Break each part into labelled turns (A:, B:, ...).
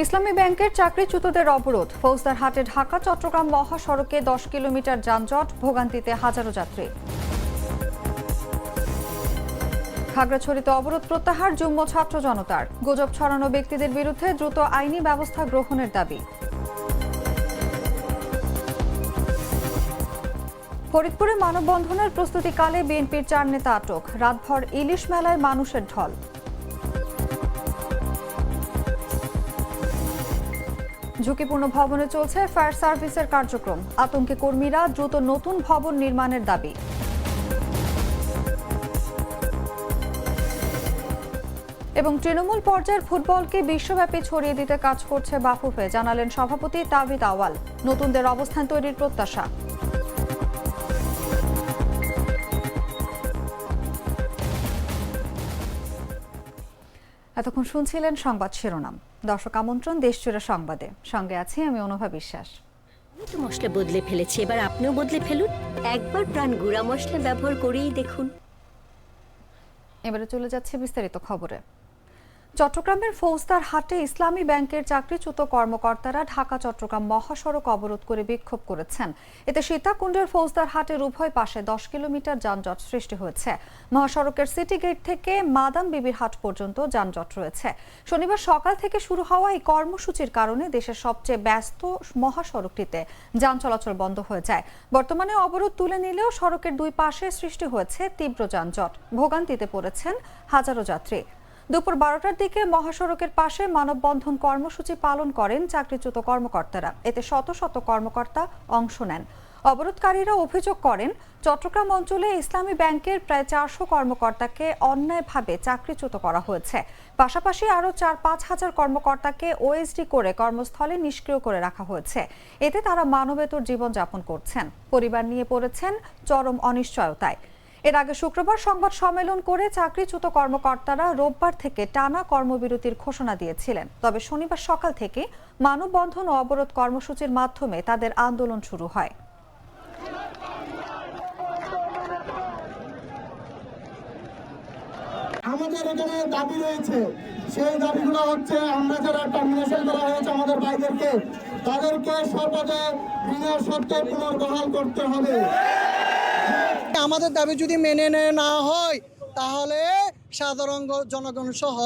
A: ইসলামী ব্যাংকের চাকরিচ্যুতদের অবরোধ। ফৌজদারহাটে ঢাকা, চট্টগ্রাম মহাসড়কে দশ কিলোমিটার যানজট, ভোগান্তিতে হাজারো যাত্রী। খাগড়াছড়িতে অবরোধ প্রত্যাহার, যুগ্ম ছাত্র জনতার। গুজব ছড়ানো ব্যক্তিদের বিরুদ্ধে দ্রুত আইনি ব্যবস্থা গ্রহণের দাবি। ফরিদপুরে মানববন্ধনের প্রস্তুতিকালে বিএনপির চার নেতা আটক। রাতভর ইলিশ মেলায় মানুষের ঢল। ঝুঁকিপূর্ণ ভবনে চলছে ফায়ার সার্ভিসের কার্যক্রম। আতঙ্কে কর্মীরা দ্রুত নতুন ভবন নির্মাণের দাবি। এবং তৃণমূল পর্যায়ের ফুটবলকে বিশ্বব্যাপী ছড়িয়ে দিতে কাজ করছে বাফুফে, জানালেন সভাপতি তাবিদ আওয়াল। নতুনদের অবস্থান তৈরির প্রত্যাশা। এতক্ষণ শুনছিলেন সংবাদ শিরোনাম। দর্শক আমন্ত্রণ দেশজুড়ে সংবাদে। সঙ্গে আছি আমি অনুভা বিশ্বাস।
B: তো মশলা বদলে ফেলেছি এবার আপনিও বদলে ফেলুন। একবার প্রাণ গুঁড়া মশলা ব্যবহার করেই দেখুন।
A: এবারে চলে যাচ্ছে বিস্তারিত খবরে। চট্টগ্রামের ফৌজদার হাটে ইসলামী ব্যাংকের চাকরিচ্যুত কর্মকর্তারা ঢাকা, চট্টগ্রাম মহাসড়ক অবরোধ করে বিক্ষোভ করেছেন। এতে সীতাকুণ্ডের ফৌজদার হাটের উভয় পাশে দশ কিলোমিটার যানজট সৃষ্টি হয়েছে। মহাসড়কের সিটি গেট থেকে মাদাম বিবির হাট পর্যন্ত যানজট রয়েছে। শনিবার সকাল থেকে শুরু হওয়া এই কর্মসূচির কারণে দেশের সবচেয়ে ব্যস্ত মহাসড়কটিতে যান চলাচল বন্ধ হয়ে যায়। বর্তমানে অবরোধ তুলে নিলেও সড়কের দুই পাশে সৃষ্টি হয়েছে তীব্র যানজট। ভোগান্তিতে পড়েছেন হাজারো যাত্রী। দুপুর বারোটার দিকে মহাসড়কের পাশে মানববন্ধন কর্মসূচি পালন করেন চাকরিচ্যুত কর্মকর্তারা। এতে শত শত কর্মকর্তা অংশ নেন। অবরোধকারীরা অভিযোগ করেন, চট্টগ্রাম অঞ্চলে ইসলামী ব্যাংকের প্রায় চারশো কর্মকর্তাকে অন্যায়ভাবে চাকরিচ্যুত করা হয়েছে। পাশাপাশি আরও চার পাঁচ হাজার কর্মকর্তাকে ওএসডি করে কর্মস্থলে নিষ্ক্রিয় করে রাখা হয়েছে। এতে তারা মানবেতর জীবনযাপন করছেন। পরিবার নিয়ে পড়েছেন চরম অনিশ্চয়তায়। এর আগে শুক্রবার সংবাদ সম্মেলন করে চাকরিচ্যুত কর্মকর্তারা রোববার থেকে টানা কর্মবিরতির ঘোষণা দিয়েছিলেন। তবে শনিবার সকাল থেকে মানববন্ধন ও অবরোধ কর্মসূচির মাধ্যমে তাদের আন্দোলন শুরু হয়।
C: আমাদের এখানে দাবি রয়েছে, সেই দাবিগুলো হচ্ছে আমরা যারা টার্মিনেশন করা হয়েছে আমাদের ভাইদেরকে, তাদেরকে সর্বদা বিনা শর্তে পুনর্বহাল করতে হবে।
D: আমাদের দাবি যদি মেনে না হয়, তাহলে সাধারণ জনগণ সহ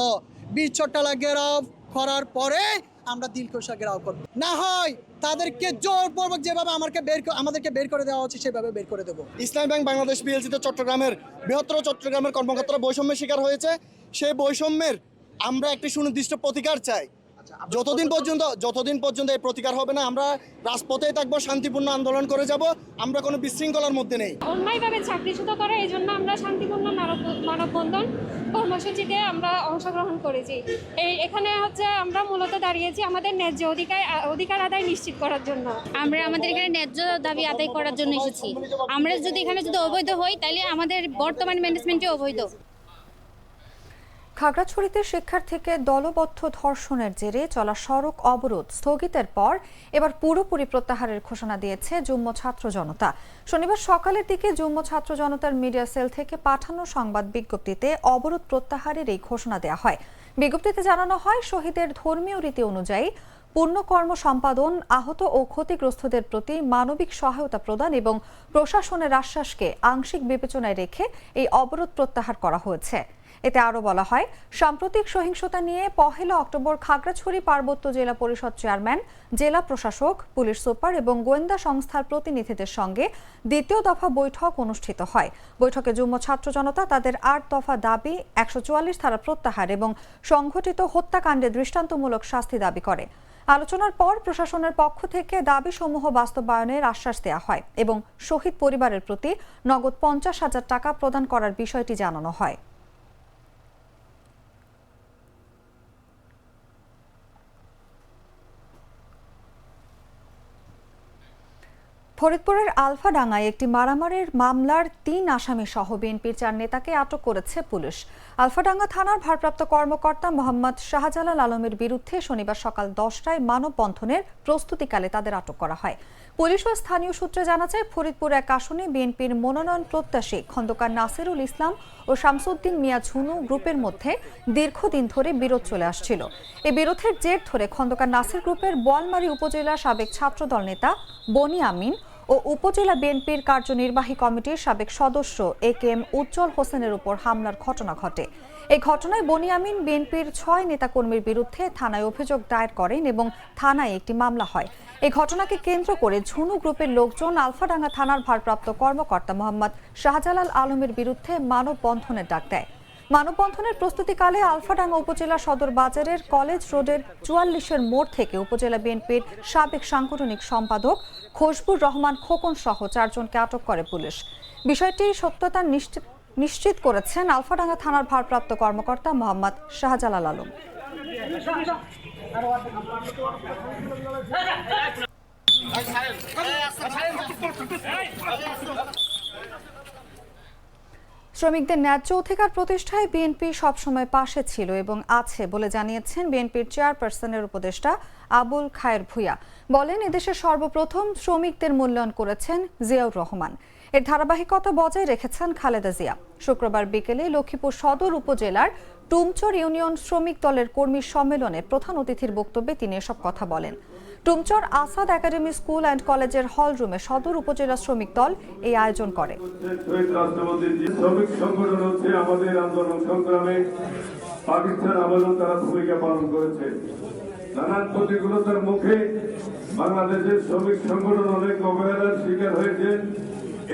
D: বীজ চট্টালা ঘেরাও করার পরে আমরা দিলকোষা ঘেরাও করব। না হয় তাদেরকে জোরপূর্বক যেভাবে আমাকে বের আমাদেরকে বের করে দেওয়া হচ্ছে, সেভাবে বের করে দেবো।
C: ইসলামী ব্যাংক বাংলাদেশ পিএলসিতে চট্টগ্রামের বৃহত্তর চট্টগ্রামের কর্মকর্তারা বৈষম্যের শিকার হয়েছে। সেই বৈষম্যের আমরা একটি সুনির্দিষ্ট প্রতিকার চাই। যতদিন পর্যন্ত যতদিন পর্যন্ত এই প্রতিকার হবে না আমরা রাজপথেই থাকব শান্তিপূর্ণ আন্দোলন করে যাব আমরা কোনো বিশৃঙ্খলার মধ্যে নেই।
E: অন্যায়ভাবে চাকরিচ্যুত করে এই জন্য আমরা শান্তিপূর্ণ মানববন্ধন কর্মসূচিতে আমরা অংশগ্রহণ করেছি। এই এখানে হচ্ছে আমরা মূলত দাঁড়িয়েছি আমাদের ন্যায্য অধিকার অধিকার আদায় নিশ্চিত করার জন্য।
F: আমরা আমাদের এখানে ন্যায্য দাবি আদায় করার জন্য এসেছি। আমরা যদি এখানে যদি অবৈধ হই তাহলে আমাদের বর্তমান ম্যানেজমেন্টে অবৈধ।
A: খাগড়াছড়িতে শিক্ষার্থীকে দলবদ্ধ ধর্ষণের জেরে চলা সড়ক অবরোধ স্থগিতের পর এবার পুরোপুরি প্রত্যাহারের ঘোষণা দিয়েছে যুগ্ম ছাত্র জনতা। শনিবার সকালের দিকে যুগ্ম ছাত্র জনতার মিডিয়া সেল থেকে পাঠানো সংবাদ বিজ্ঞপ্তিতে অবরোধ প্রত্যাহারের এই ঘোষণা দেওয়া হয়। বিজ্ঞপ্তিতে জানানো হয়, শহীদের ধর্মীয় রীতি অনুযায়ী পূর্ণকর্ম সম্পাদন, আহত ও ক্ষতিগ্রস্তদের প্রতি মানবিক সহায়তা প্রদান এবং প্রশাসনের আশ্বাসকে আংশিক বিবেচনায় রেখে এই অবরোধ প্রত্যাহার করা হয়েছে। এতে আরও বলা হয়, সাম্প্রতিক সহিংসতা নিয়ে পহেলা অক্টোবর খাগড়াছড়ি পার্বত্য জেলা পরিষদ চেয়ারম্যান, জেলা প্রশাসক, পুলিশ সুপার এবং গোয়েন্দা সংস্থার প্রতিনিধিদের সঙ্গে দ্বিতীয় দফা বৈঠক অনুষ্ঠিত হয়। বৈঠকে যুগ্ম ছাত্র জনতা তাদের আট দফা দাবি, একশো চুয়াল্লিশ ধারা প্রত্যাহার এবং সংঘটিত হত্যাকাণ্ডে দৃষ্টান্তমূলক শাস্তি দাবি করে। আলোচনার পর প্রশাসনের পক্ষ থেকে দাবিসমূহ বাস্তবায়নের আশ্বাস দেওয়া হয় এবং শহীদ পরিবারের প্রতি নগদ পঞ্চাশ হাজার টাকা প্রদান করার বিষয়টি জানানো হয়। ফরিদপুরের আলফাডাঙ্গায় একটি মারামারির মামলার তিন আসামি সহ বিএনপির চার নেতাকে আটক করেছে পুলিশ। আলফাডাঙ্গা থানার ভারপ্রাপ্ত কর্মকর্তা মোহাম্মদ শাহজালাল আলমের বিরুদ্ধে শনিবার সকাল দশটায় মানববন্ধনের প্রস্তুতিকালে তাদের আটক করা হয়। পুলিশ ও স্থানীয় সূত্রে জানা যায়, ফরিদপুর এক আসনে বিএনপির মনোনয়ন প্রত্যাশী খন্দকার নাসিরুল ইসলাম ও শামসুদ্দিন মিয়া ঝুনু গ্রুপের মধ্যে দীর্ঘদিন ধরে বিরোধ চলে আসছিল। এ বিরোধের জের ধরে খন্দকার নাসির গ্রুপের বোয়ালমারী উপজেলা সাবেক ছাত্রদল নেতা বনি আমিন ও উপজেলা বিএনপির কার্যনির্বাহী কমিটির সাবেক সদস্য এ কে এম উজ্জ্বল হোসেনের উপর হামলার ঘটনা ঘটে। এই ঘটনায় বনিয়ামিন বিএনপির ছয় নেতাকর্মীর বিরুদ্ধে থানায় অভিযোগ দায়ের করেন এবং থানায় একটি মামলা হয়। এই ঘটনাকে কেন্দ্র করে ঝুনু গ্রুপের লোকজন আলফাডাঙ্গা থানার ভারপ্রাপ্ত কর্মকর্তা মোহাম্মদ শাহজালাল আলমের বিরুদ্ধে মানববন্ধনের ডাক দেয়। মানববন্ধনের প্রস্তুতিকালে আলফাডাঙ্গা উপজেলা সদর বাজারের কলেজ রোডের চুয়াল্লিশের মোড় থেকে উপজেলা বিএনপির সাবেক সাংগঠনিক সম্পাদক খসবুর রহমান খোকন সহ চারজনকে আটক করে পুলিশ। বিষয়টি সত্যতা নিশ্চিত নিশ্চিত করেছেন আলফাডাঙ্গা থানার ভারপ্রাপ্ত কর্মকর্তা মোহাম্মদ শাহজালাল আলম। শ্রমিকদের ন্যায্য অধিকার প্রতিষ্ঠায় বিএনপি সবসময় পাশে ছিল এবং আছে বলে জানিয়েছেন বিএনপির চেয়ারপারসনের উপদেষ্টা আবুল খায়ের ভুইয়া। বলেন এদেশে সর্বপ্রথম শ্রমিকদের মূল্যায়ন করেছেন জিয়াউর রহমান। এর ধারাবাহিকতা বজায় রেখেছেন খালেদা জিয়া। শুক্রবার বিকেলে লক্ষ্মীপুর সদর উপজেলার টুমচর ইউনিয়ন শ্রমিক দলের কর্মী সম্মেলনে প্রধান অতিথির বক্তব্যে তিনি এসব কথা বলেন। Tumchar Asad academy school and কলেজের হল রুমে সদর উপজেলা শ্রমিক দল এই আয়োজন করে।
G: শ্রমিক সংগঠন হচ্ছে আমাদের আন্দোলন সংগ্রামে পাকিস্তান তারা ভূমিকা পালন করেছে। নানান প্রতিকূলতার মুখে বাংলাদেশের শ্রমিক সংগঠন অনেক অবহেলার শিকার হয়েছে।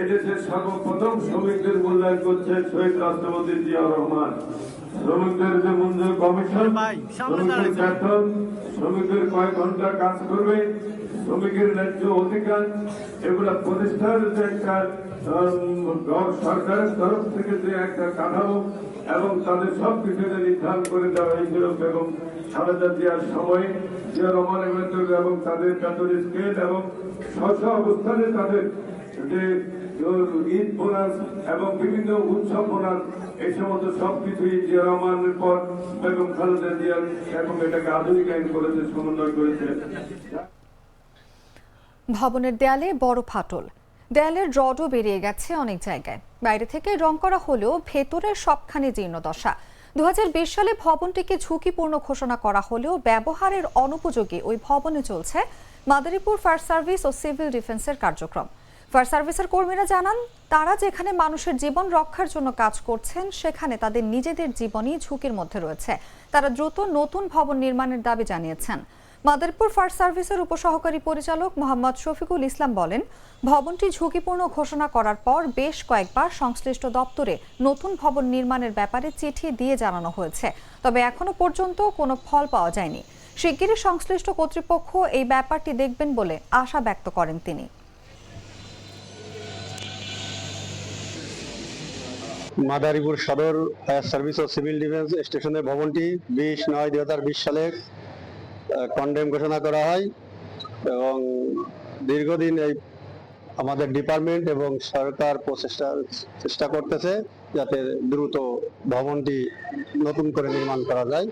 G: এদেশের সর্বপ্রথম শ্রমিকদের মূল্যায়ন করছে শহীদ রাষ্ট্রপতি জিয়া রহমান। শ্রমিকদের যে মূল্য কমিশন শ্রমিকদের বেতন শ্রমিকদের কয় ঘণ্টা কাজ করবে শ্রমিকের ন্যায্য অধিকার এগুলা প্রতিষ্ঠার যে একটা সরকারের তরফ থেকে যে একটা কাঠামো এবং তাদের সব কিছুতে নির্ধারণ করে দেওয়া হয়েছিল এবং খালেদা জিয়ার সময়। জিয়া রহমান এবং তাদের বেতন স্কেল এবং স্ব অবস্থানে তাদের যে ঈদ বোনাস এবং বিভিন্ন উৎসব বোনাস, এই সমস্ত সবকিছুই জিয়া রহমানের পর বেগম খালেদা জিয়া এবং এটাকে আধুনিকায়ন করেছে, সমন্বয় করেছে।
A: ভবনের দেয়ালে বড় ফাটল। দেয়ালের রডও বেরিয়ে গেছে অনেক জায়গায়। বাইরে থেকে রং করা হলেও ভেতরের সবখানে জীর্ণদশা দু হাজার বিশ সালে ভবনটিকে ঝুঁকিপূর্ণ ঘোষণা করা হলেও ব্যবহারের অনুপযোগী ওই ভবনে চলছে মাদারীপুর ফায়ার সার্ভিস ও সিভিল ডিফেন্সের কার্যক্রম। ফায়ার সার্ভিসের কর্মীরা জানান, তারা যেখানে মানুষের জীবন রক্ষার জন্য কাজ করছেন, সেখানে তাদের নিজেদের জীবনই ঝুঁকির মধ্যে রয়েছে। তারা দ্রুত নতুন ভবন নির্মাণের দাবি জানিয়েছেন। মাদারীপুর ফায়ার সার্ভিসের উপসহকারী পরিচালক মোহাম্মদ শফিকুল ইসলাম বলেন, ভবনটি ঝুঁকিপূর্ণ ঘোষণা করার পর বেশ কয়েকবার সংশ্লিষ্ট দপ্তরে নতুন ভবন নির্মাণের ব্যাপারে চিঠি দিয়ে জানানো হয়েছে। তবে এখনও পর্যন্ত কোনো ফল পাওয়া যায়নি। শিগগিরই সংশ্লিষ্ট কর্তৃপক্ষ এই ব্যাপারটি দেখবেন বলে আশা ব্যক্ত করেন তিনি।
H: মাদারীপুর সদর ফায়ার সার্ভিস ও সিভিল ডিফেন্স স্টেশনের ভবনটি বিশ নয় দুই হাজার বিশ সালে কন্ডেম ঘোষণা করা হয় এবং দীর্ঘদিন এই আমাদের ডিপার্টমেন্ট এবং সরকার প্রচেষ্টা, চেষ্টা করতেছে যাতে দ্রুত ভবনটি নতুন করে নির্মাণ করা যায়।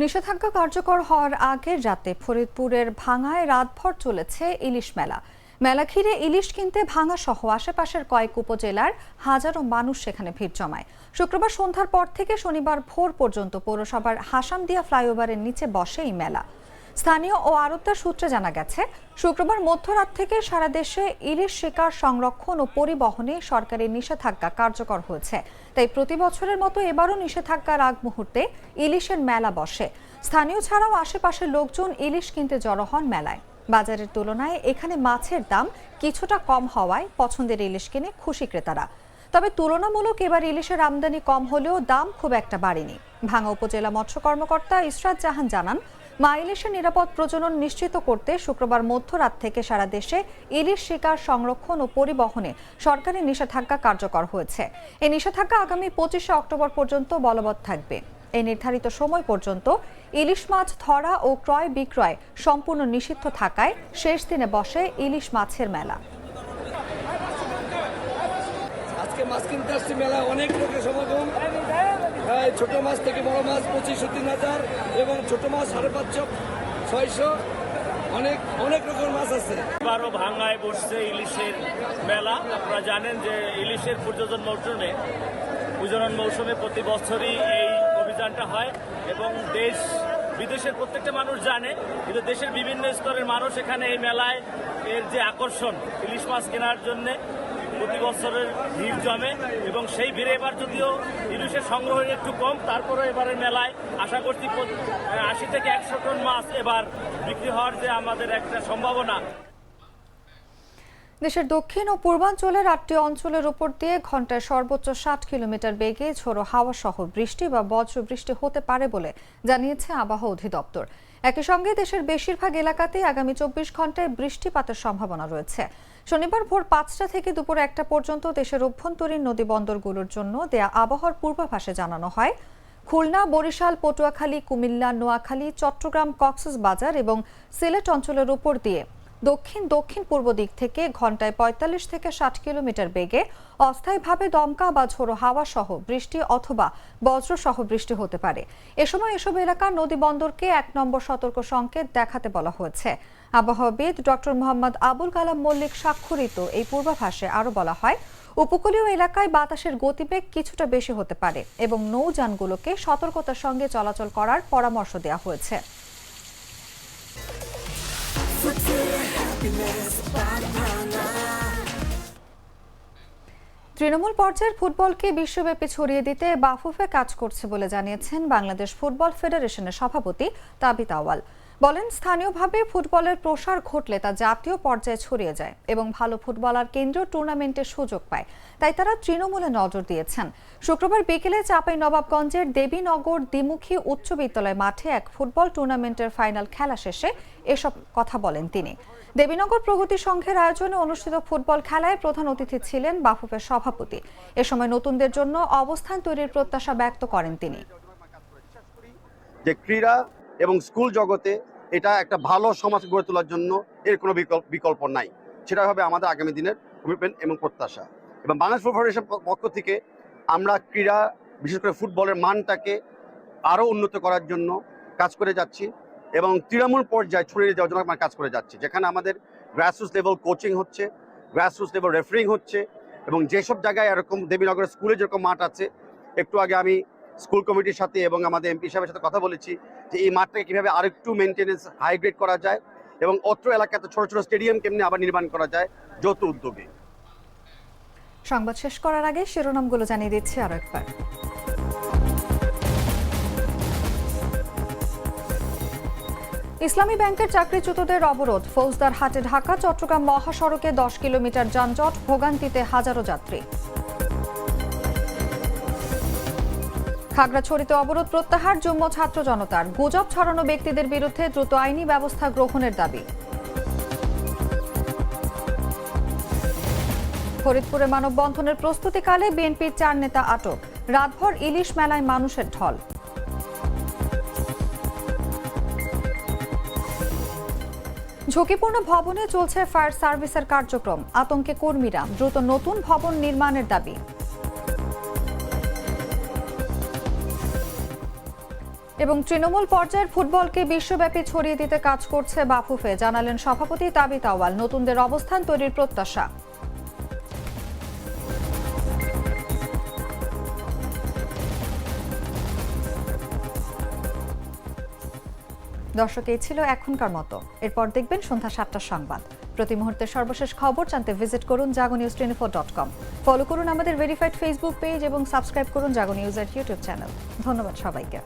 A: নিষেধাজ্ঞা কার্যকর হওয়ার আগে রাতে ফরিদপুরের ভাঙায় রাতভর চলেছে ইলিশ মেলা। মেলা ঘিরে ইলিশ কিনতে ভাঙা সহ আশেপাশের কয়েক উপজেলার হাজারো মানুষ সেখানে ভিড় জমায়। শুক্রবার সন্ধ্যার পর থেকে শনিবার ভোর পর্যন্ত পৌরসভার হাসামদিয়া ফ্লাইওভারের নিচে বসে এই মেলা। স্থানীয় ও আড়তদার সূত্রে জানা গেছে, শুক্রবার মধ্যরাত থেকে সারা দেশে ইলিশ শিকার সংরক্ষণ ও পরিবহনে সরকারের নিষেধাজ্ঞা কার্যকর হয়েছে। তাই প্রতি বছরের মতো এবারও নিষেধাজ্ঞার আগ মুহূর্তে ইলিশের মেলা বসে। স্থানীয় ছাড়াও আশেপাশের লোকজন ইলিশ কিনতে জড়ো হন মেলায়। বাজারের তুলনায় এখানে মাছের দাম কিছুটা কম হওয়ায় পছন্দের ইলিশ কিনে খুশি ক্রেতারা। তবে তুলনামূলক এবার ইলিশের আমদানি কম হলেও দাম খুব একটা বাড়েনি। ভাঙা উপজেলা মৎস্য কর্মকর্তা ইসরাত জাহান জানান মা ইলিশের নিরাপদ প্রজনন নিশ্চিত করতে শুক্রবার মধ্যরাত থেকে সারা দেশে ইলিশ শিকার সংরক্ষণ ও পরিবহনে সরকারি নিষেধাজ্ঞা কার্যকর হয়েছে। এই নিষেধাজ্ঞা আগামী পঁচিশে অক্টোবর পর্যন্ত বলবৎ থাকবে। এই নির্ধারিত সময় পর্যন্ত ইলিশ মাছ ধরা ও ক্রয় বিক্রয় সম্পূর্ণ নিষিদ্ধ থাকায় শেষ দিনে বসে ইলিশ মাছের মেলা।
I: মাছ কিনতে আসছি মেলায় অনেক লোকের সমাগম। ছোট মাছ থেকে বড় মাছ পঁচিশশো তিন হাজার এবং ছোট মাছ সাড়ে পাঁচশো ছয়শো, অনেক অনেক রকমের মাছ আছে।
J: এবারও ভাঙ্গায় বসছে ইলিশের মেলা। আপনারা জানেন যে ইলিশের পর্যটন মৌসুমে প্রজনন মৌসুমে প্রতি বছরই এই অভিযানটা হয় এবং দেশ, বিদেশের প্রত্যেকটা মানুষ জানে, কিন্তু দেশের বিভিন্ন স্তরের মানুষ এখানে এই মেলায় এর যে আকর্ষণ, ইলিশ মাছ কেনার জন্যে প্রতি বছরের ভিড় জমে এবং সেই ভিড়ে এবার যদিও ইলিশের সংগ্রহ একটু কম, তারপরে এবারের মেলায় আশা করছি আশি থেকে একশো টন মাছ এবার বিক্রি হওয়ার যে আমাদের একটা সম্ভাবনা।
A: দেশের দক্ষিণ ও পূর্বাঞ্চলের আটটি অঞ্চলের উপর দিয়ে ঘন্টায় সর্বোচ্চ ষাট কিলোমিটার বেগে ঝোড়ো হাওয়া সহ বৃষ্টি বা বজ্র বৃষ্টি হতে পারে বলে জানিয়েছে আবহাওয়া অধিদপ্তর। একই সঙ্গে দেশের বেশিরভাগ এলাকাতেই আগামী চব্বিশ ঘন্টায় বৃষ্টিপাতের সম্ভাবনা রয়েছে। শনিবার ভোর পাঁচটা থেকে দুপুর একটা পর্যন্ত দেশের অভ্যন্তরীণ নদী বন্দরগুলোর জন্য দেয়া আবহাওয়ার পূর্বাভাসে জানানো হয়। খুলনা, বরিশাল, পটুয়াখালী, কুমিল্লা, নোয়াখালী, চট্টগ্রাম, কক্সবাজার এবং সিলেট অঞ্চলের উপর দিয়ে দক্ষিণ দক্ষিণ পূর্ব দিক থেকে ঘন্টায় পঁয়তাল্লিশ থেকে ষাট কিলোমিটার বেগে অস্থায়ীভাবে দমকা বা ঝোড়ো হাওয়া সহ বৃষ্টি অথবা বজ্র সহ বৃষ্টি হতে পারে। এ সময় এসব এলাকার নদী বন্দরকে এক নম্বর সতর্ক সংকেত দেখাতে বলা হয়েছে। আবহাওয়াবিদ ডক্টর মোহাম্মদ আবুল কালাম মল্লিক স্বাক্ষরিত এই পূর্বাভাসে আরও বলা হয়, উপকূলীয় এলাকায় বাতাসের গতিবেগ কিছুটা বেশি হতে পারে এবং নৌযানগুলোকে সতর্কতার সঙ্গে চলাচল করার পরামর্শ দেওয়া হয়েছে। তৃণমূল পর্যায়ের ফুটবলকে বিশ্বব্যাপী ছড়িয়ে দিতে বাফুফে কাজ করছে বলে জানিয়েছেন বাংলাদেশ ফুটবল ফেডারেশনের সভাপতি তাবিত আওয়াল বলেন, স্থানীয়ভাবে ফুটবলের প্রসার ঘটলে তা জাতীয় পর্যায়ে ছড়িয়ে যায় এবং ভালো ফুটবলার কেন্দ্রীয় টুর্নামেন্টের সুযোগ পায়। তাই তারা তৃণমূলে নজর দিয়েছেন। শুক্রবার বিকেলে চাপাই নবাবগঞ্জের দেবীনগর দ্বিমুখী উচ্চ বিদ্যালয় মাঠে এক ফুটবল টুর্নামেন্টের ফাইনাল খেলা শেষে এসব কথা বলেন তিনি। দেবীনগর প্রগতি সংঘের আয়োজনে অনুষ্ঠিত ফুটবল খেলায় প্রধান অতিথি ছিলেন বাফুফের সভাপতি। এ সময় নতুনদের জন্য অবস্থান তৈরির প্রত্যাশা ব্যক্ত করেন তিনি।
K: যে ক্রীড়া এবং স্কুল জগতে এটা একটা ভালো সমাজ গড়ে তোলার জন্য এর কোনো বিকল্প নাই। সেটা হবে আমাদের আগামী দিনের কমিটমেন্ট এবং প্রত্যাশা। এবং বাংলাদেশ ফুটবল ফেডারেশন পক্ষ থেকে আমরা ক্রীড়া, বিশেষ করে ফুটবলের মানটাকে আরও উন্নত করার জন্য কাজ করে যাচ্ছি এবং তৃণমূল পর্যায়ে ছড়িয়ে যাওয়ার জন্য আমরা কাজ করে যাচ্ছি। যেখানে আমাদের গ্রাসরুটস লেভেল কোচিং হচ্ছে গ্রাসরুটস লেভেল রেফারিং হচ্ছে এবং যেসব জায়গায় এরকম দেবীনগরের স্কুলে যেরকম মাঠ আছে, একটু আগে আমি স্কুল কমিটির সাথে এবং আমাদের এমপি সাহেবের সাথে কথা বলেছি যে এই মাঠটাকে কীভাবে আরেকটু মেনটেনেন্স হাই গ্রেড করা যায় এবং অত্র এলাকাতে ছোট ছোট স্টেডিয়াম কেমনি আবার নির্মাণ করা যায়, যৌথ উদ্যোগে।
A: সংবাদ শেষ করার আগে শিরোনামগুলো জানিয়ে দিচ্ছি আরও একবার। ইসলামী ব্যাংকের চাকরিচ্যুতদের অবরোধ, ফৌজদার হাটে ঢাকা, চট্টগ্রাম মহাসড়কে দশ কিলোমিটার যানজট, ভোগান্তিতে হাজারো যাত্রী। খাগড়াছড়িতে অবরোধ প্রত্যাহার, যুগ্ম ছাত্র জনতার গুজব ছড়ানো ব্যক্তিদের বিরুদ্ধে দ্রুত আইনি ব্যবস্থা গ্রহণের দাবি। ফরিদপুরে মানববন্ধনের প্রস্তুতিকালে বিএনপির চার নেতা আটক। রাতভর ইলিশ মেলায় মানুষের ঢল। ঝুঁকিপূর্ণ ভবনে চলছে ফায়ার সার্ভিসের কার্যক্রম। আতঙ্কে কর্মীরা দ্রুত নতুন ভবন নির্মাণের দাবি। এবং তৃণমূল পর্যায়ের ফুটবলকে বিশ্বব্যাপী ছড়িয়ে দিতে কাজ করছে বাফুফে, জানালেন সভাপতি তাবি তাওয়াল নতুনদের অবস্থান তৈরির প্রত্যাশা। দর্শক, এই ছিল এখনকার মতো। এরপর দেখবেন সন্ধ্যা সাতটার সংবাদ। প্রতি মুহূর্তের সর্বশেষ খবর জানতে ভিজিট করুন Jago news twenty four dot com. Follow করুন আমাদের ভেরিফাইড ফেসবুক পেজ এবং সাবস্ক্রাইব করুন জাগো নিউজের ইউটিউব চ্যানেল। ধন্যবাদ সবাইকে।